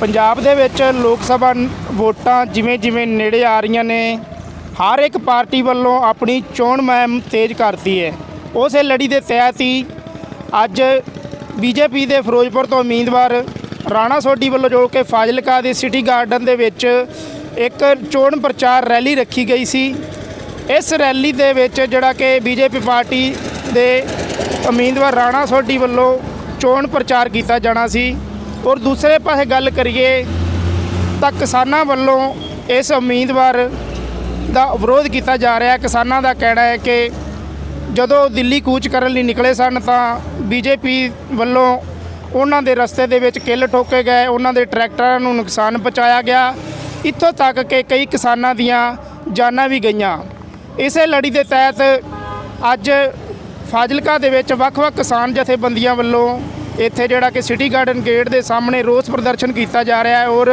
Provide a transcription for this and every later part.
ਪੰਜਾਬ ਦੇ ਵਿੱਚ ਲੋਕ ਸਭਾ ਵੋਟਾਂ ਜਿਵੇਂ ਜਿਵੇਂ ਨੇੜੇ ਆ ਰਹੀਆਂ ਨੇ, ਹਰ ਇੱਕ ਪਾਰਟੀ ਵੱਲੋਂ ਆਪਣੀ ਚੋਣ ਮੁਹਿੰਮ ਤੇਜ਼ ਕਰਤੀ ਹੈ। ਉਸੇ ਲੜੀ ਦੇ ਤਹਿਤ ਹੀ ਅੱਜ ਬੀਜੇਪੀ ਦੇ ਫਿਰੋਜ਼ਪੁਰ ਤੋਂ ਉਮੀਦਵਾਰ ਰਾਣਾ ਸੋਢੀ ਵੱਲੋਂ ਜੋ ਕਿ ਫਾਜ਼ਿਲਕਾ ਦੇ ਸਿਟੀ ਗਾਰਡਨ ਦੇ ਵਿੱਚ ਇੱਕ ਚੋਣ ਪ੍ਰਚਾਰ ਰੈਲੀ ਰੱਖੀ ਗਈ ਸੀ। ਇਸ ਰੈਲੀ ਦੇ ਵਿੱਚ ਜਿਹੜਾ ਕਿ ਬੀਜੇਪੀ ਪਾਰਟੀ ਦੇ ਉਮੀਦਵਾਰ ਰਾਣਾ ਸੋਢੀ ਵੱਲੋਂ ਚੋਣ ਪ੍ਰਚਾਰ ਕੀਤਾ ਜਾਣਾ ਸੀ। ਔਰ ਦੂਸਰੇ ਪਾਸੇ ਗੱਲ ਕਰੀਏ ਤਾਂ ਕਿਸਾਨਾਂ ਵੱਲੋਂ ਇਸ ਉਮੀਦਵਾਰ ਦਾ ਵਿਰੋਧ ਕੀਤਾ ਜਾ ਰਿਹਾ। ਕਿਸਾਨਾਂ ਦਾ ਕਹਿਣਾ ਹੈ ਕਿ ਜਦੋਂ ਦਿੱਲੀ ਕੂਚ ਕਰਨ ਲਈ ਨਿਕਲੇ ਸਨ ਤਾਂ ਬੀਜੇਪੀ ਵੱਲੋਂ ਉਹਨਾਂ ਦੇ ਰਸਤੇ ਦੇ ਵਿੱਚ ਕਿੱਲ ਠੋਕੇ ਗਏ। ਉਹਨਾਂ ਦੇ ਟਰੈਕਟਰਾਂ ਨੂੰ ਨੁਕਸਾਨ ਪਹੁੰਚਾਇਆ ਗਿਆ। ਇੱਥੋਂ ਤੱਕ ਕਿ ਕਈ ਕਿਸਾਨਾਂ ਦੀਆਂ ਜਾਨਾਂ ਵੀ ਗਈਆਂ। ਇਸੇ ਲੜੀ ਦੇ ਤਹਿਤ ਅੱਜ ਫਾਜ਼ਿਲਕਾ ਦੇ ਵਿੱਚ ਵੱਖ-ਵੱਖ ਕਿਸਾਨ ਜਥੇਬੰਦੀਆਂ ਵੱਲੋਂ ਇੱਥੇ ਜਿਹੜਾ ਕਿ ਸਿਟੀ ਗਾਰਡਨ ਗੇਟ ਦੇ ਸਾਹਮਣੇ ਰੋਸ ਪ੍ਰਦਰਸ਼ਨ ਕੀਤਾ ਜਾ ਰਿਹਾ ਹੈ ਔਰ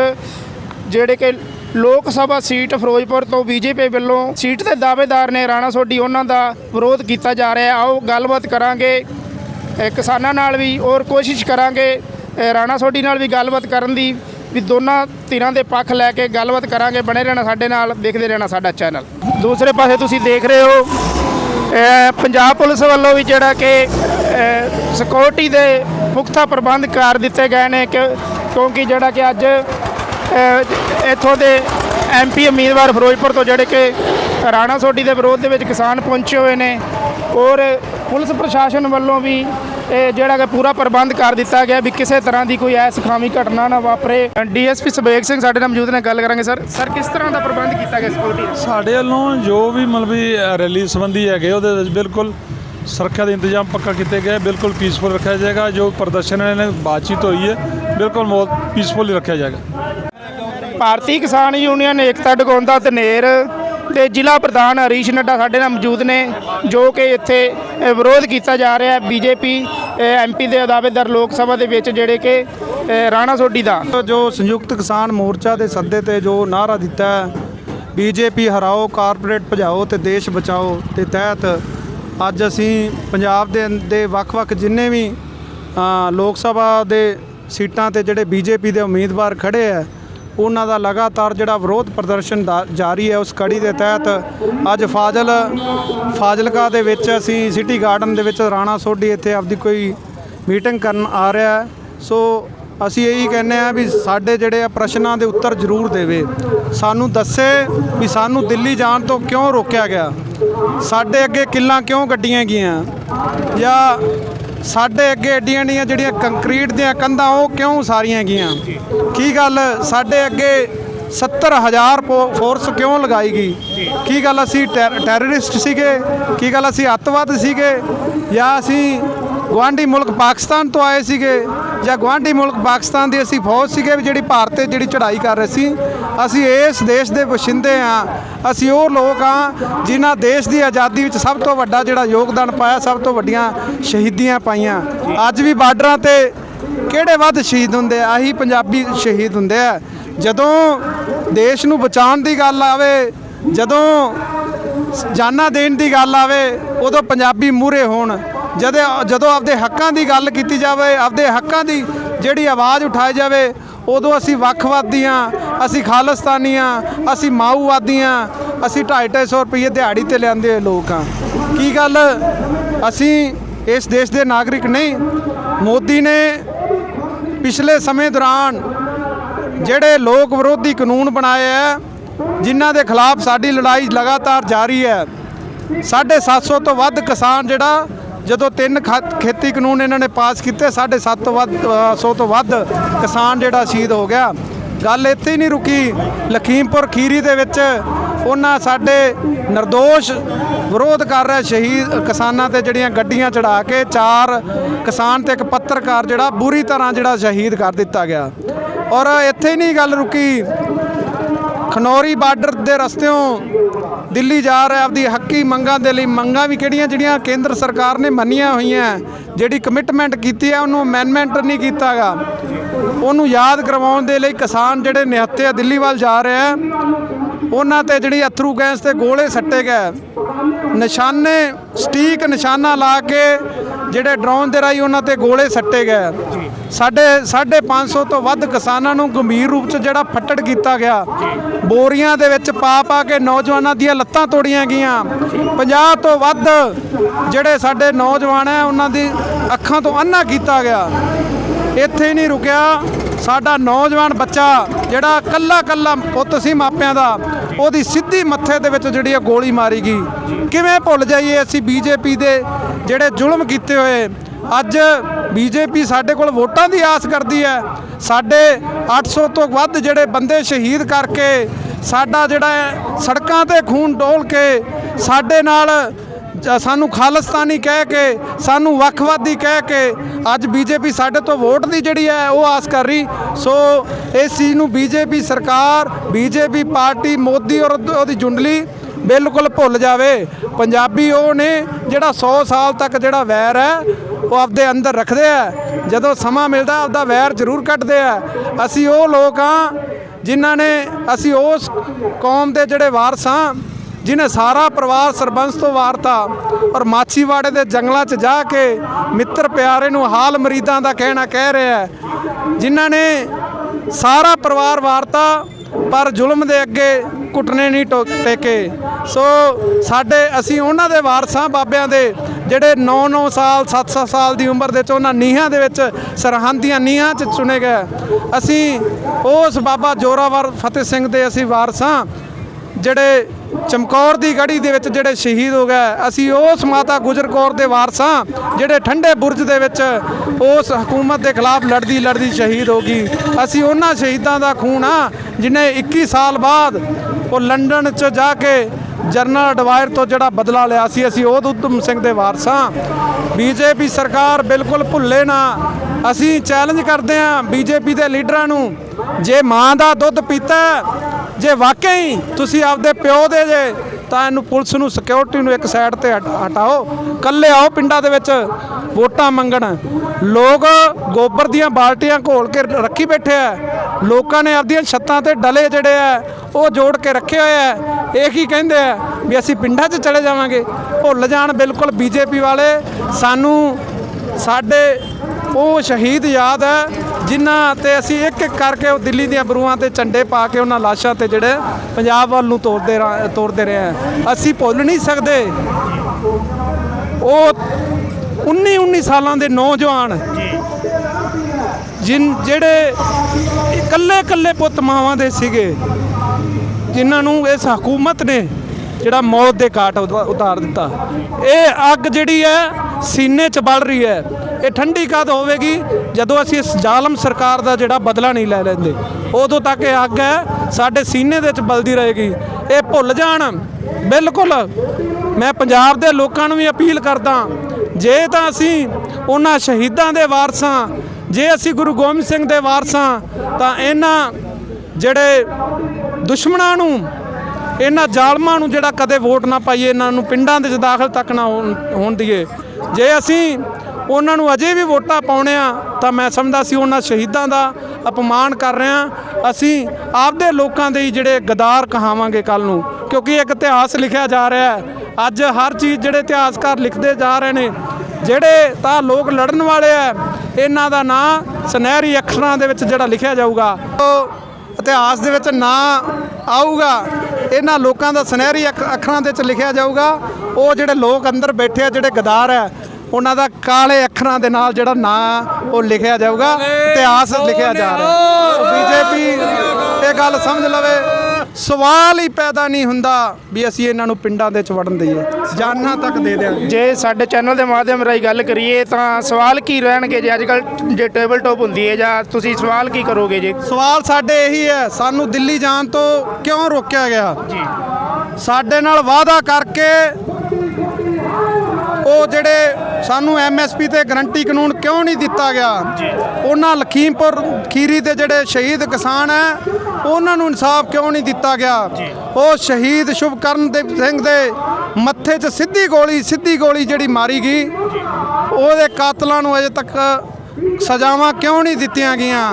ਜਿਹੜੇ ਕਿ ਲੋਕ ਸਭਾ ਸੀਟ ਫਿਰੋਜ਼ਪੁਰ ਤੋਂ ਬੀਜੇਪੀ ਵੱਲੋਂ ਸੀਟ ਦੇ ਦਾਅਵੇਦਾਰ ਨੇ ਰਾਣਾ ਸੋਢੀ ਉਹਨਾਂ ਦਾ ਵਿਰੋਧ ਕੀਤਾ ਜਾ ਰਿਹਾ ਆਓ ਗੱਲਬਾਤ ਕਰਾਂਗੇ ਕਿਸਾਨਾਂ ਨਾਲ ਵੀ ਔਰ ਕੋਸ਼ਿਸ਼ ਕਰਾਂਗੇ ਰਾਣਾ ਸੋਢੀ ਨਾਲ ਵੀ ਗੱਲਬਾਤ ਕਰਨ ਦੀ ਵੀ ਦੋਨਾਂ ਧਿਰਾਂ ਦੇ ਪੱਖ ਲੈ ਕੇ ਗੱਲਬਾਤ ਕਰਾਂਗੇ। ਬਣੇ ਰਹਿਣਾ ਸਾਡੇ ਨਾਲ, ਦੇਖਦੇ ਰਹਿਣਾ ਸਾਡਾ ਚੈਨਲ। ਦੂਸਰੇ ਪਾਸੇ ਤੁਸੀਂ ਦੇਖ ਰਹੇ ਹੋ ਪੰਜਾਬ ਪੁਲਿਸ ਵੱਲੋਂ ਵੀ ਜਿਹੜਾ ਕਿ ਸਿਕਿਉਰਿਟੀ ਦੇ ਪੁਖਤਾ ਪ੍ਰਬੰਧ ਕਰ ਦਿੱਤੇ ਗਏ ਨੇ ਕਿ ਕਿਉਂਕਿ ਜਿਹੜਾ ਕਿ ਅੱਜ ਇੱਥੋਂ ਦੇ ਐਮਪੀ ਉਮੀਦਵਾਰ ਫਿਰੋਜ਼ਪੁਰ ਤੋਂ ਜਿਹੜੇ ਕਿ ਰਾਣਾ ਸੋਢੀ ਦੇ ਵਿਰੋਧ ਦੇ ਵਿੱਚ ਕਿਸਾਨ ਪਹੁੰਚੇ ਹੋਏ ਨੇ ਔਰ ਪੁਲਿਸ ਪ੍ਰਸ਼ਾਸਨ ਵੱਲੋਂ ਵੀ ਇਹ ਜਿਹੜਾ ਕਿ ਪੂਰਾ ਪ੍ਰਬੰਧ ਕਰ ਦਿੱਤਾ ਗਿਆ ਵੀ ਕਿਸੇ ਤਰ੍ਹਾਂ ਦੀ ਕੋਈ ਐਸ ਖਾਮੀ ਘਟਨਾ ਨਾ ਵਾਪਰੇ। ਡੀਐਸਪੀ ਸਬੇਗ ਸਿੰਘ ਸਾਡੇ ਨਾਲ ਮੌਜੂਦ ਨੇ, ਗੱਲ ਕਰਾਂਗੇ ਸਰ। ਸਰ, ਕਿਸ ਤਰ੍ਹਾਂ ਦਾ ਪ੍ਰਬੰਧ ਕੀਤਾ ਗਿਆ ਸਿਕਿਉਰਿਟੀ ਸਾਡੇ ਵੱਲੋਂ ਜੋ ਵੀ ਮਤਲਬ ਵੀ ਰੈਲੀ ਸੰਬੰਧੀ ਹੈਗੇ ਉਹਦੇ ਬਿਲਕੁਲ ਸੁਰੱਖਿਆ ਦੇ ਇੰਤਜ਼ਾਮ ਪੱਕਾ ਕੀਤੇ ਗਏ ਬਿਲਕੁਲ ਪੀਸਫੁਲ ਰੱਖਿਆ ਜਾਏਗਾ ਜੋ ਪ੍ਰਦਰਸ਼ਨ ਨੇ ਬਾਤਚੀਤ ਹੋਈ ਹੈ ਬਿਲਕੁਲ ਬਹੁਤ ਪੀਸਫੁਲ ਹੀ ਰੱਖਿਆ ਜਾਏਗਾ। ਭਾਰਤੀ ਕਿਸਾਨ ਯੂਨੀਅਨ ਏਕਤਾ ਡਗੌਂਦਾ ਧਨੇਰ ਦੇ ਜ਼ਿਲ੍ਹਾ ਪ੍ਰਧਾਨ ਹਰੀਸ਼ ਨੱਡਾ ਸਾਡੇ ਨਾਲ ਮੌਜੂਦ ਨੇ ਜੋ ਕਿ ਇੱਥੇ ਵਿਰੋਧ ਕੀਤਾ ਜਾ ਰਿਹਾ ਹੈ ਬੀਜੇਪੀ ਐਮਪੀ ਦੇ ਦਾਅਵੇਦਾਰ ਲੋਕ ਸਭਾ ਦੇ ਵਿੱਚ ਜਿਹੜੇ ਕਿ ਰਾਣਾ ਸੋਢੀ ਦਾ। ਜੋ ਸੰਯੁਕਤ ਕਿਸਾਨ ਮੋਰਚਾ ਦੇ ਸੱਦੇ ਤੇ ਜੋ ਨਾਰਾ ਦਿੱਤਾ ਹੈ ਬੀਜੇਪੀ ਹਰਾਓ ਕਾਰਪੋਰੇਟ ਭਜਾਓ ਤੇ ਦੇਸ਼ ਬਚਾਓ ਦੇ ਤਹਿਤ ਅੱਜ ਅਸੀਂ ਪੰਜਾਬ ਦੇ ਦੇ ਵੱਖ-ਵੱਖ ਜਿੰਨੇ ਵੀ ਲੋਕ ਸਭਾ ਦੇ ਸੀਟਾਂ ਤੇ ਜਿਹੜੇ ਬੀਜੇਪੀ ਦੇ ਉਮੀਦਵਾਰ ਖੜੇ ਹੈ ਉਹਨਾਂ ਦਾ ਲਗਾਤਾਰ ਜਿਹੜਾ ਵਿਰੋਧ ਪ੍ਰਦਰਸ਼ਨ ਦਾ- ਜਾਰੀ ਹੈ ਉਸ ਕੜੀ ਦੇ ਤਹਿਤ, ਅੱਜ ਫਾਜ਼ਲ, ਫਾਜ਼ਿਲਕਾ ਦੇ ਵਿੱਚ ਅਸੀਂ ਸਿਟੀ ਗਾਰਡਨ ਦੇ ਵਿੱਚ ਰਾਣਾ ਸੋਢੀ ਇੱਥੇ ਆਪਦੀ ਕੋਈ ਮੀਟਿੰਗ ਕਰਨ ਆ ਰਿਹਾ ਸੋ ਅਸੀਂ ਇਹੀ ਕਹਿੰਦੇ ਆ ਵੀ ਸਾਡੇ ਜਿਹੜੇ ਆ ਪ੍ਰਸ਼ਨਾਂ ਦੇ ਉੱਤਰ ਜ਼ਰੂਰ ਦੇਵੇ। ਸਾਨੂੰ ਦੱਸੇ ਵੀ ਸਾਨੂੰ ਦਿੱਲੀ ਜਾਣ ਤੋਂ ਕਿਉਂ ਰੋਕਿਆ ਗਿਆ? ਸਾਡੇ ਅੱਗੇ ਕਿੱਲਾਂ ਕਿਉਂ ਗੱਡੀਆਂ ਗਈਆਂ? ਜਾਂ ਸਾਡੇ ਅੱਗੇ ਏਡੀਆਂ ਏਡੀਆਂ ਜਿਹੜੀਆਂ ਕੰਕਰੀਟ ਦੀਆਂ ਕੰਧਾਂ, ਉਹ ਕਿਉਂ ਸਾਰੀਆਂ ਗਈਆਂ? ਕੀ ਗੱਲ? ਸਾਡੇ ਅੱਗੇ 70000 ਫੋਰਸ ਕਿਉਂ ਲਗਾਈ ਗਈ? ਕੀ ਗੱਲ ਅਸੀਂ ਟੈਰ- ਟੈਰਰਿਸਟ ਸੀਗੇ? ਕੀ ਗੱਲ ਅਸੀਂ ਅੱਤਵਾਦ ਸੀਗੇ? ਜਾਂ ਅਸੀਂ ਗਵਾਂਢੀ ਮੁਲਕ ਪਾਕਿਸਤਾਨ ਤੋਂ ਆਏ ਸੀਗੇ? ਜਾਂ ਗਵਾਂਢੀ ਮੁਲਕ ਪਾਕਿਸਤਾਨ ਦੀ ਅਸੀਂ ਫੌਜ ਸੀਗੇ ਵੀ ਜਿਹੜੀ ਭਾਰਤ ਤੇ ਜਿਹੜੀ ਚੜ੍ਹਾਈ ਕਰ ਰਹੇ ਸੀ। ਅਸੀਂ ਇਸ ਦੇਸ਼ ਦੇ ਵਸਿੰਦੇ ਆ ਅਸੀਂ ਉਹ ਲੋਕ ਆ ਜਿਨ੍ਹਾਂ ਦੇਸ਼ ਦੀ ਆਜ਼ਾਦੀ ਵਿੱਚ ਸਭ ਤੋਂ ਵੱਡਾ ਜਿਹੜਾ ਯੋਗਦਾਨ ਪਾਇਆ, ਸਭ ਤੋਂ ਵੱਡੀਆਂ ਸ਼ਹੀਦੀਆਂ ਪਾਈਆਂ। ਅੱਜ ਵੀ ਬਾਰਡਰਾਂ ਤੇ ਕਿਹੜੇ ਵੱਧ ਸ਼ਹੀਦ ਹੁੰਦੇ ਆ? ਆਹੀ ਪੰਜਾਬੀ ਸ਼ਹੀਦ ਹੁੰਦੇ ਆ। ਜਦੋਂ ਦੇਸ਼ ਨੂੰ ਬਚਾਉਣ ਦੀ ਗੱਲ ਆਵੇ, ਜਦੋਂ ਜਾਨਾਂ ਦੇਣ ਦੀ ਗੱਲ ਆਵੇ, ਉਦੋਂ ਪੰਜਾਬੀ ਮੂਰੇ ਹੋਣ। ਜਦੋਂ ਜਦੋਂ ਆਪਦੇ ਹੱਕਾਂ ਦੀ ਗੱਲ ਕੀਤੀ ਜਾਵੇ, ਆਪਦੇ ਹੱਕਾਂ ਦੀ ਜਿਹੜੀ ਆਵਾਜ਼ ਉਠਾਈ ਜਾਵੇ, ਉਦੋਂ ਅਸੀਂ ਵੱਖਵਾਦੀਆਂ, ਅਸੀਂ ਖਾਲਿਸਤਾਨੀਆਂ, ਅਸੀਂ ਮਾਊਵਾਦੀਆਂ ਅਸੀਂ 250 ਰੁਪਏ ਦਿਹਾੜੀ ਤੇ ਲਿਆਂਦੇ ਹੋਏ ਲੋਕ ਆ ਕੀ ਗੱਲ? ਅਸੀਂ ਇਸ ਦੇਸ਼ ਦੇ ਨਾਗਰਿਕ ਨਹੀਂ। ਮੋਦੀ ਨੇ ਪਿਛਲੇ ਸਮੇਂ ਦੌਰਾਨ ਜਿਹੜੇ ਲੋਕ ਵਿਰੋਧੀ ਕਾਨੂੰਨ ਬਣਾਏ ਹੈ ਜਿਨ੍ਹਾਂ ਦੇ ਖਿਲਾਫ ਸਾਡੀ ਲੜਾਈ ਲਗਾਤਾਰ ਜਾਰੀ ਹੈ 750 ਤੋਂ ਵੱਧ ਕਿਸਾਨ ਜਿਹੜਾ ਜਦੋਂ ਤਿੰਨ ਖਾ- ਖੇਤੀ ਕਾਨੂੰਨ ਇਹਨਾਂ ਨੇ ਪਾਸ ਕੀਤੇ 750 ਤੋਂ ਵੱਧ ਅ, ਸੌ ਤੋਂ ਵੱਧ ਕਿਸਾਨ ਜਿਹੜਾ ਸ਼ਹੀਦ ਹੋ ਗਿਆ। ਗੱਲ ਇੱਥੇ ਹੀ ਨਹੀਂ ਰੁਕੀ। ਲਖੀਮਪੁਰ ਖੀਰੀ ਦੇ ਵਿੱਚ ਉਹਨਾਂ ਸਾਡੇ નિર્ਦੋਸ਼ ਵਿਰੋਧ ਕਰ ਰਿਹਾ ਸ਼ਹੀਦ ਕਿਸਾਨਾਂ ਤੇ ਜਿਹੜੀਆਂ ਗੱਡੀਆਂ ਚੜਾ ਕੇ ਚਾਰ ਕਿਸਾਨ ਤੇ ਇੱਕ ਪੱਤਰਕਾਰ ਜਿਹੜਾ ਬੁਰੀ ਤਰ੍ਹਾਂ ਜਿਹੜਾ ਸ਼ਹੀਦ ਕਰ ਦਿੱਤਾ ਗਿਆ। ਔਰ ਇੱਥੇ ਹੀ ਨਹੀਂ ਗੱਲ ਰੁਕੀ। ਖਨੌਰੀ ਬਾਰਡਰ ਦੇ ਰਸਤਿਓਂ ਦਿੱਲੀ ਜਾ ਰਿਹਾ ਆਪਦੀ ਹੱਕੀ ਮੰਗਾਂ ਦੇ ਲਈ ਮੰਗਾਂ ਵੀ ਕਿਹੜੀਆਂ ਜਿਹੜੀਆਂ ਕੇਂਦਰ ਸਰਕਾਰ ਨੇ ਮੰਨੀਆਂ ਹੋਈਆਂ, ਜਿਹੜੀ ਕਮਿਟਮੈਂਟ ਕੀਤੀ ਹੈ, ਉਹਨੂੰ ਅਮੈਂਡਮੈਂਟ ਨਹੀਂ ਕੀਤਾਗਾ। ਉਹਨੂੰ ਯਾਦ ਕਰਵਾਉਣ ਦੇ ਲਈ ਕਿਸਾਨ ਜਿਹੜੇ ਨਿਹੱਤੇ ਆ, ਦਿੱਲੀ ਵੱਲ ਜਾ ਰਿਹਾ ਉਹਨਾਂ ਤੇ ਜਿਹੜੀ ਅਥਰੂ ਗੈਸ ਤੇ ਗੋਲੇ ਸੱਟੇ ਗਏ। ਨਿਸ਼ਾਨੇ, ਸਟੀਕ ਨਿਸ਼ਾਨਾ ਲਾ ਕੇ ਜਿਹੜੇ ਡਰੋਨ ਦੇ ਰਾਹੀਂ ਉਹਨਾਂ ਤੇ ਗੋਲੇ ਸੱਟੇ ਗਏ। ਸਾਡੇ 550 ਤੋਂ ਵੱਧ ਕਿਸਾਨਾਂ ਨੂੰ ਗੰਭੀਰ ਰੂਪ 'ਚ ਜਿਹੜਾ ਫੱਟੜ ਕੀਤਾ ਗਿਆ। ਬੋਰੀਆਂ ਦੇ ਵਿੱਚ ਪਾ ਪਾ ਕੇ ਨੌਜਵਾਨਾਂ ਦੀਆਂ ਲੱਤਾਂ ਤੋੜੀਆਂ ਗਈਆਂ। 50 ਤੋਂ ਵੱਧ ਜਿਹੜੇ ਸਾਡੇ ਨੌਜਵਾਨ ਹੈ ਉਹਨਾਂ ਦੀ ਅੱਖਾਂ ਤੋਂ ਅੰਨਾ ਕੀਤਾ ਗਿਆ। ਇੱਥੇ ਨਹੀਂ ਰੁਕਿਆ। ਸਾਡਾ ਨੌਜਵਾਨ ਬੱਚਾ ਜਿਹੜਾ ਕੱਲਾ ਕੱਲਾ ਪੁੱਤ ਸੀ ਮਾਪਿਆਂ ਦਾ, ਉਹਦੀ ਸਿੱਧੀ ਮੱਥੇ ਦੇ ਵਿੱਚ ਜਿਹੜੀ ਆ ਗੋਲੀ ਮਾਰੀ ਗਈ। ਕਿਵੇਂ ਭੁੱਲ ਜਾਈਏ ਅਸੀਂ ਬੀਜੇਪੀ ਦੇ ਜਿਹੜੇ ਜ਼ੁਲਮ ਕੀਤੇ ਹੋਏ। ਅੱਜ ਬੀਜੇਪੀ ਸਾਡੇ ਕੋਲ ਵੋਟਾਂ ਦੀ ਆਸ ਕਰਦੀ ਹੈ। ਸਾਡੇ 800 ਤੋਂ ਵੱਧ ਜਿਹੜੇ ਬੰਦੇ ਸ਼ਹੀਦ ਕਰਕੇ ਸਾਡਾ ਜਿਹੜਾ ਸੜਕਾਂ ਤੇ ਖੂਨ ਡੋਲ ਕੇ ਸਾਡੇ ਨਾਲ ਸਾਨੂੰ ਖਾਲਿਸਤਾਨੀ ਕਹਿ ਕੇ, ਸਾਨੂੰ ਵੱਖਵਾਦੀ ਕਹਿ ਕੇ ਅੱਜ ਬੀਜੇਪੀ ਸਾਡੇ ਤੋਂ ਵੋਟ ਦੀ ਜਿਹੜੀ ਹੈ, ਉਹ ਆਸ ਕਰ ਰਹੀ। ਸੋ ਇਸ ਚੀਜ਼ ਨੂੰ ਬੀਜੇਪੀ ਸਰਕਾਰ, ਬੀਜੇਪੀ ਪਾਰਟੀ, ਮੋਦੀ ਔਰ ਉਹਦੀ ਜੁੰਡਲੀ ਬਿਲਕੁਲ ਭੁੱਲ ਜਾਵੇ। ਪੰਜਾਬੀ ਉਹ ਨੇ ਜਿਹੜਾ 100 ਸਾਲ ਤੱਕ ਜਿਹੜਾ ਵੈਰ ਹੈ, ਉਹ ਆਪਦੇ ਅੰਦਰ ਰੱਖਦੇ ਆ। ਜਦੋਂ ਸਮਾਂ ਮਿਲਦਾ, ਆਪਦਾ ਵੈਰ ਜ਼ਰੂਰ ਕੱਢਦੇ ਆ। ਅਸੀਂ ਉਹ ਲੋਕ ਆ ਜਿਨ੍ਹਾਂ ਨੇ, ਅਸੀਂ ਉਸ ਕੌਮ ਦੇ ਜਿਹੜੇ ਵਾਰਸ ਹਾਂ ਜਿਨੇ ਸਾਰਾ ਪਰਿਵਾਰ ਸਰਬੰਸ ਤੋਂ ਵਾਰਤਾ ਔਰ ਮਾਛੀਵਾੜੇ ਦੇ ਜੰਗਲਾਂ 'ਚ ਜਾ ਕੇ ਮਿੱਤਰ ਪਿਆਰੇ ਨੂੰ ਹਾਲ ਮਰੀਦਾਂ ਦਾ ਕਹਿਣਾ ਕਹਿ ਰਿਹਾ ਹੈ, ਜਿਨ੍ਹਾਂ ਨੇ ਸਾਰਾ ਪਰਿਵਾਰ ਵਾਰਤਾ ਪਰ ਜ਼ੁਲਮ ਦੇ ਅੱਗੇ ਘੁਟਨੇ ਨਹੀਂ ਟੋ- ਟੇਕੇ। ਸੋ ਸਾਡੇ, ਅਸੀਂ ਉਹਨਾਂ ਦੇ ਵਾਰਸਾਂ ਬਾਬਿਆਂ ਦੇ ਜਿਹੜੇ 9-9 ਸਾਲ 7-7 ਸਾਲ ਦੀ ਉਮਰ ਦੇ ਚ ਉਹਨਾਂ ਨੀਹਾਂ ਦੇ ਵਿੱਚ ਸਰਹੰਦੀਆਂ ਨੀਹਾਂ 'ਚ ਚੁਣੇ ਗਏ। ਅਸੀਂ ਉਸ ਬਾਬਾ ਜੋਰਾਵਰ ਫਤਿਹ ਸਿੰਘ ਦੇ ਅਸੀਂ ਵਾਰਸਾਂ ਜਿਹੜੇ ਚਮਕੌਰ ਦੀ ਗੜੀ ਦੇ ਵਿੱਚ ਜਿਹੜੇ ਸ਼ਹੀਦ ਹੋ ਗਏ, ਅਸੀਂ ਉਸ ਮਾਤਾ ਗੁਜਰ ਕੌਰ ਦੇ ਵਾਰਸਾਂ, ਜਿਹੜੇ ਠੰਡੇ ਬੁਰਜ ਦੇ ਵਿੱਚ ਉਸ ਹਕੂਮਤ ਦੇ ਖਿਲਾਫ ਲੜਦੀ ਲੜਦੀ ਸ਼ਹੀਦ ਹੋ ਗਈ। ਅਸੀਂ ਉਹਨਾਂ ਸ਼ਹੀਦਾਂ ਦਾ ਖੂਨ ਆ, ਜਿਨੇ 21 ਸਾਲ ਬਾਅਦ ਉਹ ਲੰਡਨ 'ਚ ਜਾ ਕੇ ਜਨਰਲ ਅਡਵਾਇਰ ਤੋਂ ਜਿਹੜਾ ਬਦਲਾ ਲਿਆ ਸੀ ਅਸੀਂ ਉਹ ਉਦਮ ਸਿੰਘ ਦੇ ਵਾਰਸਾਂ ਬੀਜੇਪੀ ਸਰਕਾਰ ਬਿਲਕੁਲ ਭੁੱਲੇ ਨਾ। ਅਸੀਂ ਚੈਲੰਜ ਕਰਦੇ ਹਾਂ ਬੀਜੇਪੀ ਦੇ ਲੀਡਰਾਂ ਨੂੰ ਜੇ ਮਾਂ ਦਾ ਦੁੱਧ ਪੀਤਾ ਹੈ, ਜੇ ਵਾਕਈ ਤੁਸੀਂ ਆਪਦੇ ਪਿਓ ਦੇ ਜੇ ਤਾਂ ਇਹਨੂੰ ਪੁਲਿਸ ਨੂੰ ਸਿਕਿਉਰਿਟੀ ਨੂੰ ਇੱਕ ਸਾਈਡ ਤੇ ਹਟ- ਹਟਾਓ। ਕੱਲੇ ਆਓ ਪਿੰਡਾਂ ਦੇ ਵਿੱਚ ਵੋਟਾਂ ਮੰਗਣ। ਲੋਕ ਗੋਬਰ ਦੀਆਂ ਬਾਲਟੀਆਂ ਘੋਲ ਕੇ ਰੱਖੀ ਬੈਠੇ ਆ। ਲੋਕਾਂ ਨੇ ਆਪਦੀਆਂ ਛੱਤਾਂ ਤੇ ਡਲੇ ਜਿਹੜੇ ਆ, ਉਹ ਜੋੜ ਕੇ ਰੱਖੇ ਹੋਏ ਆ। ਇਹ ਕੀ ਕਹਿੰਦੇ ਆ ਵੀ ਅਸੀਂ ਪਿੰਡਾਂ 'ਚ ਚਲੇ ਜਾਵਾਂਗੇ। ਭੁੱਲ ਜਾਣ ਬਿਲਕੁਲ ਬੀਜੇਪੀ ਵਾਲੇ, ਸਾਨੂੰ ਸਾਡੇ ਉਹ ਸ਼ਹੀਦ ਯਾਦ ਹੈ ਜਿਨ੍ਹਾਂ ਤੇ ਅਸੀਂ ਇੱਕ ਇੱਕ ਕਰਕੇ ਉਹ ਦਿੱਲੀ ਦੀਆਂ ਬਰੂਹਾਂ ਤੇ ਝੰਡੇ ਪਾ ਕੇ ਉਹਨਾਂ ਲਾਸ਼ਾਂ ਤੇ ਜਿਹੜੇ ਪੰਜਾਬ ਵੱਲ ਨੂੰ ਤੋਰਦੇ ਰਾਂ- ਰਹੇ ਹਾਂ ਅਸੀਂ ਭੁੱਲ ਨਹੀਂ ਸਕਦੇ। ਉਹ 19 19 ਸਾਲਾਂ ਦੇ ਨੌਜਵਾਨ ਜਿਨ ਜਿਹੜੇ ਇਕੱਲੇ ਇਕੱਲੇ ਪੁੱਤ ਮਾਵਾਂ ਦੇ ਸੀਗੇ, ਜਿਨ੍ਹਾਂ ਨੂੰ ਇਸ ਹਕੂਮਤ ਨੇ ਜਿਹੜਾ ਮੌਤ ਦੇ ਘਾਟ ਉਤ- ਉਤਾਰ ਦਿੱਤਾ। ਇਹ ਅੱਗ ਜਿਹੜੀ ਹੈ, ਸੀਨੇ 'ਚ ਬਲ ਰਹੀ ਹੈ। ਇਹ ਠੰਡੀ ਕਦ ਹੋਵੇਗੀ? ਜਦੋਂ ਅਸੀਂ ਇਸ ਜ਼ਾਲਮ ਸਰਕਾਰ ਦਾ ਜਿਹੜਾ ਬਦਲਾ ਨਹੀਂ ਲੈ ਲੈਂਦੇ, ਉਦੋਂ ਤੱਕ ਇਹ ਅੱਗ ਹੈ, ਸਾਡੇ ਸੀਨੇ ਦੇ ਵਿੱਚ ਬਲਦੀ ਰਹੇਗੀ। ਇਹ ਭੁੱਲ ਜਾਣ। ਬਿਲਕੁਲ। ਮੈਂ ਪੰਜਾਬ ਦੇ ਲੋਕਾਂ ਨੂੰ ਵੀ ਅਪੀਲ ਕਰਦਾ, ਜੇ ਤਾਂ ਅਸੀਂ ਉਹਨਾਂ ਸ਼ਹੀਦਾਂ ਦੇ ਵਾਰਸਾਂ ਜੇ ਅਸੀਂ ਗੁਰੂ ਗੋਬਿੰਦ ਸਿੰਘ ਦੇ ਵਾਰਸਾਂ ਤਾਂ ਇਹਨਾਂ ਜਿਹੜੇ ਦੁਸ਼ਮਣਾਂ ਨੂੰ, ਇਹਨਾਂ ਜ਼ਾਲਮਾਂ ਨੂੰ ਜਿਹੜਾ ਕਦੇ ਵੋਟ ਨਾ ਪਾਈਏ, ਇਹਨਾਂ ਨੂੰ ਪਿੰਡਾਂ ਦੇ ਵਿੱਚ ਦਾਖਲ ਤੱਕ ਨਾ ਹੋਣ ਹੋਣ ਦਈਏ ਜੇ ਅਸੀਂ ਉਹਨਾਂ ਨੂੰ ਅਜੇ ਵੀ ਵੋਟਾਂ ਪਾਉਣੇ ਆ, ਤਾਂ ਮੈਂ ਸਮਝਦਾ ਸੀ ਉਹਨਾਂ ਸ਼ਹੀਦਾਂ ਦਾ ਅਪਮਾਨ ਕਰ ਰਹੇ ਆ ਅਸੀਂ ਆਪਦੇ ਲੋਕਾਂ ਦੇ ਜਿਹੜੇ ਗਦਾਰ ਕਹਾਵਾਂਗੇ ਕੱਲ ਨੂੰ, ਕਿਉਂਕਿ ਇੱਕ ਇਤਿਹਾਸ ਲਿਖਿਆ ਜਾ ਰਿਹਾ ਹੈ। ਅੱਜ ਹਰ ਚੀਜ਼ ਜਿਹੜੇ ਇਤਿਹਾਸਕਾਰ ਲਿਖਦੇ ਜਾ ਰਹੇ ਨੇ, ਜਿਹੜੇ ਤਾਂ ਲੋਕ ਲੜਨ ਵਾਲੇ ਆ ਇਹਨਾਂ ਦਾ ਨਾਂ ਸੁਨਹਿਰੀ ਅੱਖਰਾਂ ਦੇ ਵਿੱਚ ਜਿਹੜਾ ਲਿਖਿਆ ਜਾਊਗਾ। ਉਹ ਇਤਿਹਾਸ ਦੇ ਵਿੱਚ ਨਾਂ ਆਊਗਾ। ਇਹਨਾਂ ਲੋਕਾਂ ਦਾ ਸੁਨਹਿਰੀ ਅੱਖ- ਅੱਖਰਾਂ ਦੇ ਵਿੱਚ ਲਿਖਿਆ ਜਾਊਗਾ। ਉਹ ਜਿਹੜੇ ਲੋਕ ਅੰਦਰ ਬੈਠੇ ਆ ਜਿਹੜੇ ਗਦਾਰ ਆ ਉਹਨਾਂ ਦਾ ਕਾਲੇ ਅੱਖਰਾਂ ਦੇ ਨਾਲ ਜਿਹੜਾ ਨਾਂ ਉਹ ਲਿਖਿਆ ਜਾਊਗਾ। ਇਤਿਹਾਸ ਲਿਖਿਆ ਜਾ ਰਿਹਾ। ਬੀਜੇਪੀ ਇਹ ਗੱਲ ਸਮਝ ਲਵੇ। ਸਵਾਲ ਹੀ ਪੈਦਾ ਨਹੀਂ ਹੁੰਦਾ ਵੀ ਅਸੀਂ ਇਹਨਾਂ ਨੂੰ ਪਿੰਡਾਂ ਦੇ ਚ ਵੜਨ ਦਈਏ। ਜਾਨਾਂ ਤੱਕ ਦੇ ਦਿਆਂਗੇ। ਜੇ ਸਾਡੇ ਚੈਨਲ ਦੇ ਮਾਧਿਅਮ ਰਾਹੀਂ ਗੱਲ ਕਰੀਏ ਤਾਂ ਸਵਾਲ ਕੀ ਰਹਿਣਗੇ ਜੇ ਅੱਜ ਕੱਲ ਜੇ ਟੇਬਲ ਟਾਪ ਹੁੰਦੀ ਹੈ ਜਾਂ ਤੁਸੀਂ ਸਵਾਲ ਕੀ ਕਰੋਗੇ ਜੇ? ਸਵਾਲ ਸਾਡੇ ਇਹੀ ਹੈ ਸਾਨੂੰ ਦਿੱਲੀ ਜਾਣ ਤੋਂ ਕਿਉਂ ਰੋਕਿਆ ਗਿਆ? ਜੀ। ਸਾਡੇ ਨਾਲ ਵਾਅਦਾ ਕਰਕੇ ਉਹ ਜਿਹੜੇ ਸਾਨੂੰ ਐਮਐਸਪੀ ਤੇ ਗਰੰਟੀ ਕਾਨੂੰਨ ਕਿਉਂ ਨਹੀਂ ਦਿੱਤਾ ਗਿਆ? ਉਹਨਾਂ ਲਖੀਮਪੁਰ ਖੀਰੀ ਦੇ ਜਿਹੜੇ ਸ਼ਹੀਦ ਕਿਸਾਨ ਹੈ ਉਹਨਾਂ ਨੂੰ ਇਨਸਾਫ ਕਿਉਂ ਨਹੀਂ ਦਿੱਤਾ ਗਿਆ? ਉਹ ਸ਼ਹੀਦ ਸ਼ੁਭਕਰਨ ਦੇ ਸਿੰਘ ਦੇ ਮੱਥੇ 'ਚ ਸਿੱਧੀ ਗੋਲੀ ਸਿੱਧੀ ਗੋਲੀ ਜਿਹੜੀ ਮਾਰੀ ਗਈ ਉਹਦੇ ਕਾਤਲਾਂ ਨੂੰ ਅਜੇ ਤੱਕ ਸਜ਼ਾਵਾਂ ਕਿਉਂ ਨਹੀਂ ਦਿੱਤੀਆਂ ਗਈਆਂ?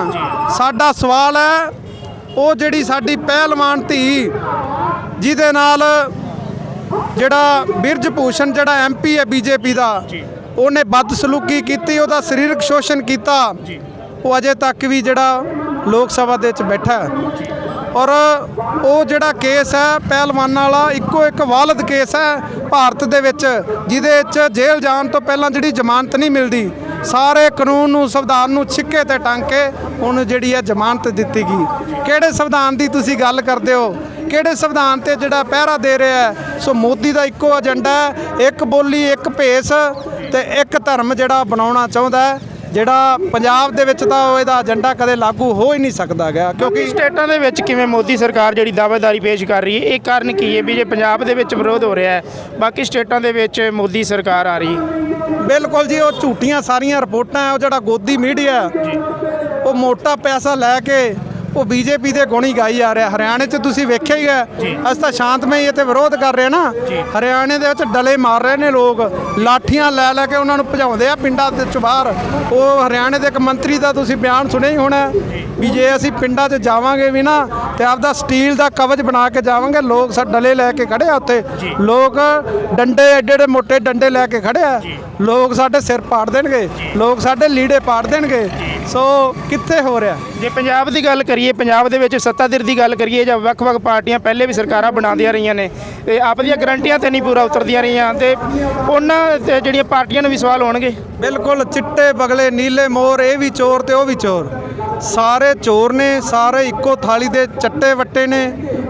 ਸਾਡਾ ਸਵਾਲ ਹੈ ਉਹ ਜਿਹੜੀ ਸਾਡੀ ਪਹਿਲਵਾਨ ਧੀ ਜਿਹਦੇ ਨਾਲ ਜਿਹੜਾ ਬਿਰਜ ਭੂਸ਼ਣ ਜਿਹੜਾ ਐਮਪੀ ਹੈ ਬੀਜੇਪੀ ਦਾ ਉਹਨੇ ਬਦਸਲੂਕੀ ਕੀਤੀ ਉਹਦਾ ਸਰੀਰਕ ਸ਼ੋਸ਼ਣ ਕੀਤਾ। ਉਹ ਅਜੇ ਤੱਕ ਵੀ ਜਿਹੜਾ ਲੋਕ ਸਭਾ ਦੇ ਵਿੱਚ ਬੈਠਾ ਔਰ ਉਹ ਜਿਹੜਾ ਕੇਸ ਹੈ ਪਹਿਲਵਾਨਾਂ ਵਾਲਾ ਇੱਕੋ ਇੱਕ ਵਾਲਦ ਕੇਸ ਹੈ ਭਾਰਤ ਦੇ ਵਿੱਚ ਜਿਹਦੇ ਵਿੱਚ ਜੇਲ੍ਹ ਜਾਣ ਤੋਂ ਪਹਿਲਾਂ ਜਿਹੜੀ ਜ਼ਮਾਨਤ ਨਹੀਂ ਮਿਲਦੀ ਸਾਰੇ ਕਾਨੂੰਨ ਨੂੰ, ਸੰਵਿਧਾਨ ਨੂੰ ਛਿੱਕੇ ਤੇ ਟੰਗ ਕੇ ਉਹਨੂੰ ਜਿਹੜੀ ਹੈ ਜ਼ਮਾਨਤ ਦਿੱਤੀ ਗਈ। ਕਿਹੜੇ ਸੰਵਿਧਾਨ ਦੀ ਤੁਸੀਂ ਗੱਲ ਕਰਦੇ ਹੋ? ਕਿਹੜੇ ਸੰਵਿਧਾਨ ਤੇ ਜਿਹੜਾ ਪਹਿਰਾ ਦੇ ਰਿਹਾ ਸੋ ਮੋਦੀ ਦਾ ਇੱਕੋ ਏਜੰਡਾ ਹੈ, ਇੱਕ ਬੋਲੀ, ਇੱਕ ਭੇਸ ਤੇ ਇੱਕ ਧਰਮ ਜਿਹੜਾ ਬਣਾਉਣਾ ਚਾਹੁੰਦਾ ਹੈ। ਜਿਹੜਾ ਪੰਜਾਬ ਦੇ ਵਿੱਚ ਤਾਂ ਉਹ ਇਹਦਾ ਏਜੰਡਾ ਕਦੇ ਲਾਗੂ ਹੋ ਹੀ ਨਹੀਂ ਸਕਦਾ ਗਿਆ ਕਿਉਂਕਿ ਸਟੇਟਾਂ ਦੇ ਵਿੱਚ ਕਿਵੇਂ ਮੋਦੀ ਸਰਕਾਰ ਜਿਹੜੀ ਦਾਅਵੇਦਾਰੀ ਪੇਸ਼ ਕਰ ਰਹੀ ਹੈ ਇਹ ਕਾਰਨ ਕੀ ਹੈ ਵੀ ਜੇ ਪੰਜਾਬ ਦੇ ਵਿੱਚ ਵਿਰੋਧ ਹੋ ਰਿਹਾ ਹੈ ਬਾਕੀ ਸਟੇਟਾਂ ਦੇ ਵਿੱਚ ਮੋਦੀ ਸਰਕਾਰ ਆ ਰਹੀ ਬਿਲਕੁਲ ਜੀ ਉਹ ਝੂਠੀਆਂ ਸਾਰੀਆਂ ਰਿਪੋਰਟਾਂ ਹੈ ਉਹ ਜਿਹੜਾ ਗੋਦੀ ਮੀਡੀਆ ਉਹ ਮੋਟਾ ਪੈਸਾ ਲੈ ਕੇ ਉਹ ਬੀਜੇਪੀ ਦੇ ਗੁਣੀ ਗਾਈ ਆ ਰਿਹਾ। ਹਰਿਆਣੇ 'ਚ ਤੁਸੀਂ ਵੇਖਿਆ ਹੀ ਹੈ। ਅਸੀਂ ਤਾਂ ਸ਼ਾਂਤਮਈ ਇੱਥੇ ਵਿਰੋਧ ਕਰ ਰਹੇ ਨਾ। ਹਰਿਆਣੇ ਦੇ ਵਿੱਚ ਡਲੇ ਮਾਰ ਰਹੇ ਨੇ ਲੋਕ। ਲਾਠੀਆਂ ਲੈ ਲੈ ਕੇ ਉਹਨਾਂ ਨੂੰ ਭਜਾਉਂਦੇ ਆ ਪਿੰਡਾਂ ਦੇ ਚ ਬਾਹਰ। ਉਹ ਹਰਿਆਣੇ ਦੇ ਇੱਕ ਮੰਤਰੀ ਦਾ ਤੁਸੀਂ ਬਿਆਨ ਸੁਣਿਆ ਹੀ ਹੋਣਾ ਵੀ ਜੇ ਅਸੀਂ ਪਿੰਡਾਂ 'ਚ ਜਾਵਾਂਗੇ ਵੀ ਨਾ ਤੇ ਆਪਦਾ ਸਟੀਲ ਦਾ ਕਵਚ ਬਣਾ ਕੇ ਜਾਵਾਂਗੇ। ਲੋਕ ਸਾ ਡਲੇ ਲੈ ਕੇ ਖੜੇ ਆ ਉੱਥੇ। ਲੋਕ ਡੰਡੇ ਐਡੇ ਐਡੇ ਮੋਟੇ ਡੰਡੇ ਲੈ ਕੇ ਖੜੇ ਆ। ਲੋਕ ਸਾਡੇ ਸਿਰ ਪਾੜ ਦੇਣਗੇ। ਲੋਕ ਸਾਡੇ ਲੀੜੇ ਪਾੜ ਦੇਣਗੇ। ਸੋ ਕਿੱਥੇ ਹੋ ਰਿਹਾ? ਜੇ ਪੰਜਾਬ ਦੀ ਗੱਲ ਕਰੀਏ ਪੰਜਾਬ ਦੇ ਵਿੱਚ ਸੱਤਾਧਿਰ ਦੀ ਗੱਲ ਕਰੀਏ ਜਾਂ ਵੱਖ-ਵੱਖ ਪਾਰਟੀਆਂ ਪਹਿਲੇ ਵੀ ਸਰਕਾਰਾਂ ਬਣਾਉਂਦੀਆਂ ਰਹੀਆਂ ਨੇ ਤੇ ਆਪ ਦੀਆਂ ਗਰੰਟੀਆਂ ਤੇ ਨਹੀਂ ਪੂਰਾ ਉਤਰਦੀਆਂ ਰਹੀਆਂ ਤੇ ਉਹਨਾਂ ਤੇ ਜਿਹੜੀਆਂ ਪਾਰਟੀਆਂ ਨੂੰ ਵੀ ਸਵਾਲ ਹੋਣਗੇ? ਬਿਲਕੁਲ ਚਿੱਟੇ ਬਗਲੇ ਨੀਲੇ ਮੋਰ ਇਹ ਵੀ ਚੋਰ ਤੇ ਉਹ ਵੀ ਚੋਰ। ਸਾਰੇ ਚੋਰ ਨੇ ਸਾਰੇ ਇੱਕੋ ਥਾਲੀ ਦੇ ਚੱਟੇ ਵੱਟੇ ਨੇ।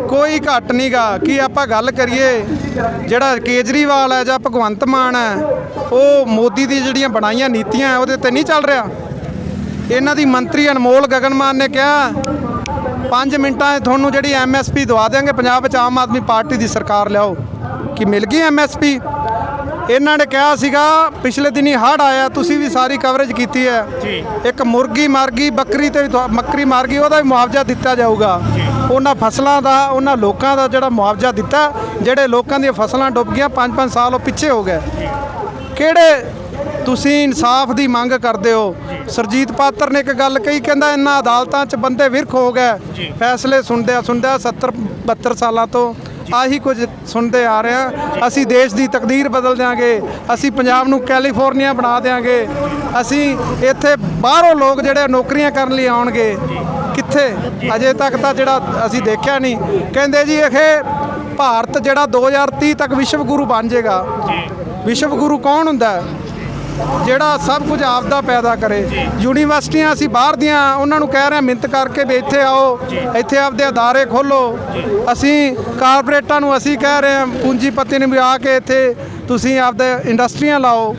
ਕੋਈ ਘੱਟ ਨਹੀਂਗਾ ਕੀ ਆਪਾਂ ਗੱਲ ਕਰੀਏ ਜਿਹੜਾ ਕੇਜਰੀਵਾਲ ਹੈ ਜਾਂ ਭਗਵੰਤ ਮਾਨ ਹੈ ਉਹ ਮੋਦੀ ਦੀ ਜਿਹੜੀਆਂ ਬਣਾਈਆਂ ਨੀਤੀਆਂ ਉਹਦੇ ਤੇ ਨਹੀਂ ਚੱਲ ਰਿਹਾ? ਇਹਨਾਂ ਦੀ ਮੰਤਰੀ ਅਨਮੋਲ ਗਗਨਮਾਨ ਨੇ ਕਿਹਾ 5 ਮਿੰਟਾਂ 'ਚ ਤੁਹਾਨੂੰ ਜਿਹੜੀ ਐਮਐਸਪੀ ਦਵਾ ਦੇਵਾਂਗੇ ਪੰਜਾਬ ਵਿੱਚ ਆਮ ਆਦਮੀ ਪਾਰਟੀ ਦੀ ਸਰਕਾਰ ਲਿਆਓ। ਕਿ ਮਿਲ ਗਈ ਐਮਐਸਪੀ ਇਹਨਾਂ ਨੇ ਕਿਹਾ ਸੀਗਾ ਪਿਛਲੇ ਦਿਨੀ ਹੜ੍ਹ ਆਇਆ ਤੁਸੀਂ ਵੀ ਸਾਰੀ ਕਵਰੇਜ ਕੀਤੀ ਹੈ। ਜੀ। ਇੱਕ ਮੁਰਗੀ ਮਰ ਗਈ ਬੱਕਰੀ ਤੇ ਬੱਕਰੀ ਮਰ ਗਈ ਉਹਦਾ ਵੀ ਮੁਆਵਜ਼ਾ ਦਿੱਤਾ ਜਾਊਗਾ। ਉਹਨਾਂ ਫਸਲਾਂ ਦਾ ਉਹਨਾਂ ਲੋਕਾਂ ਦਾ ਜਿਹੜਾ ਮੁਆਵਜ਼ਾ ਦਿੱਤਾ ਜਿਹੜੇ ਲੋਕਾਂ ਦੀਆਂ ਫਸਲਾਂ ਡੁੱਬ ਗਈਆਂ 5-5 ਸਾਲ ਉਹ ਪਿੱਛੇ ਹੋ ਗਏ। ਕਿਹੜੇ ਤੁਸੀਂ ਇਨਸਾਫ ਦੀ ਮੰਗ ਕਰਦੇ ਹੋ। ਸਰਜੀਤ ਪਾਤਰ ਨੇ ਇੱਕ ਗੱਲ ਕਹੀ ਕਹਿੰਦਾ ਇਹਨਾਂ ਅਦਾਲਤਾਂ 'ਚ ਬੰਦੇ ਵਿਰਖ ਹੋ ਗਏ। ਫੈਸਲੇ ਸੁਣਦਿਆਂ ਸੁਣਦਿਆਂ 70 72 ਸਾਲਾਂ ਤੋਂ ਆਹੀ ਕੁਝ ਸੁਣਦੇ ਆ ਰਹੇ। ਹਾਂ ਅਸੀਂ ਦੇਸ਼ ਦੀ ਤਕਦੀਰ ਬਦਲ ਦਿਆਂਗੇ। ਅਸੀਂ ਪੰਜਾਬ ਨੂੰ ਕੈਲੀਫੋਰਨੀਆ ਬਣਾ ਦਿਆਂਗੇ। ਅਸੀਂ ਇੱਥੇ ਬਾਹਰੋਂ ਲੋਕ ਜਿਹੜੇ ਨੌਕਰੀਆਂ ਕਰਨ ਲਈ ਆਉਣਗੇ। ਕਿੱਥੇ? ਅਜੇ ਤੱਕ ਤਾਂ ਜਿਹੜਾ ਅਸੀਂ ਦੇਖਿਆ ਨਹੀਂ। ਕਹਿੰਦੇ ਜੀ ਇਹ ਭਾਰਤ ਜਿਹੜਾ 2030 ਤੱਕ ਵਿਸ਼ਵ ਗੁਰੂ ਬਣ ਜਾਏਗਾ। ਵਿਸ਼ਵ ਗੁਰੂ ਕੌਣ ਹੁੰਦਾ? ਹੈ ਜਿਹੜਾ ਸਭ ਕੁਝ ਆਪਦਾ ਪੈਦਾ ਕਰੇ। ਯੂਨੀਵਰਸਿਟੀਆਂ ਅਸੀਂ ਬਾਹਰ ਦੀਆਂ ਉਹਨਾਂ ਨੂੰ ਕਹਿ ਰਹੇ ਹਾਂ ਮਿੰਤ ਕਰਕੇ ਵੀ ਇੱਥੇ ਆਓ ਇੱਥੇ ਆਪਦੇ ਅਦਾਰੇ ਖੋਲੋ ਅਸੀਂ ਕਾਰਪੋਰੇਟਾਂ ਨੂੰ ਅਸੀਂ ਕਹਿ ਰਹੇ ਹਾਂ ਪੂੰਜੀਪਤੀ ਨੂੰ ਵੀ ਆ ਕੇ ਇੱਥੇ ਤੁਸੀਂ ਆਪਦੇ ਇੰਡਸਟਰੀਆਂ ਲਾਓ।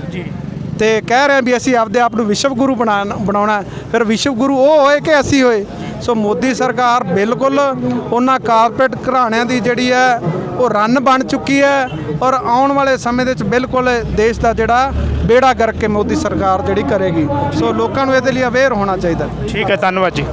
ਤੇ ਕਹਿ ਰਹੇ ਹਾਂ ਵੀ ਅਸੀਂ ਆਪਦੇ ਆਪ ਨੂੰ ਵਿਸ਼ਵ ਗੁਰੂ ਬਣਾਉਣ-। ਫਿਰ ਵਿਸ਼ਵ ਗੁਰੂ ਉਹ ਹੋਏ ਕਿ ਅਸੀਂ ਹੋਏ? ਸੋ ਮੋਦੀ ਸਰਕਾਰ ਬਿਲਕੁਲ ਉਹਨਾਂ ਕਾਰਪੋਰੇਟ ਘਰਾਣਿਆਂ ਦੀ ਜਿਹੜੀ ਹੈ ਉਹ ਰਨ ਬਣ ਚੁੱਕੀ ਹੈ। ਔਰ ਆਉਣ ਵਾਲੇ ਸਮੇਂ ਦੇ ਵਿੱਚ ਬਿਲਕੁਲ ਦੇਸ਼ ਦਾ ਜਿਹੜਾ ਬੇੜਾ ਗਰਕ ਕੇ ਮੋਦੀ ਸਰਕਾਰ ਜਿਹੜੀ ਕਰੇਗੀ। ਸੋ ਲੋਕਾਂ ਨੂੰ ਇਹਦੇ ਲਈ ਅਵੇਅਰ ਹੋਣਾ ਚਾਹੀਦਾ। ਠੀਕ ਹੈ, ਧੰਨਵਾਦ ਜੀ।